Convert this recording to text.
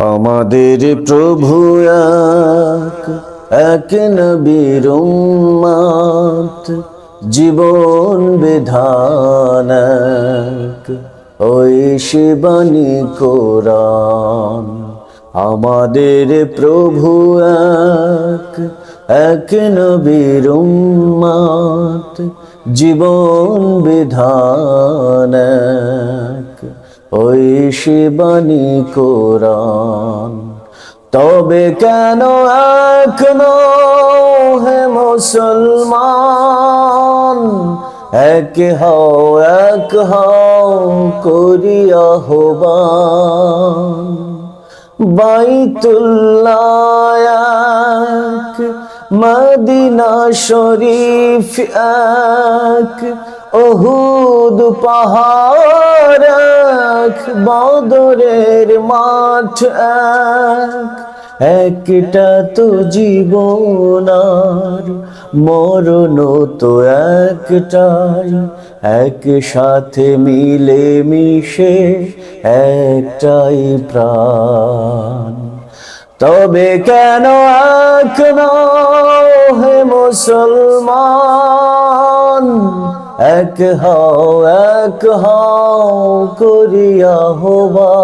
আমাদের প্রভু এক এক নবীর উম্মত জীবন বিধান ওই শিবানী কোরআন আমাদের প্রভু এক এক নবীর উম্মত জীবন বিধান এক, ওই শিবানী কোরআন। তবে কেন এখনও হে মুসলমান? এক হও এক হও করিয়া হবান বাইতুল্লাহ এক, মদিনা শরীফ এক, ওহুদ পাহাড় এক বদরের মাঠ, এক, একটা তো জীবনার মরণ তো একটাই, এক সাথে মিলে মিশে একটাই প্রাণ। তবে কেন এখনও হে মুসলমান? এক হও এক হও করিয়া হবা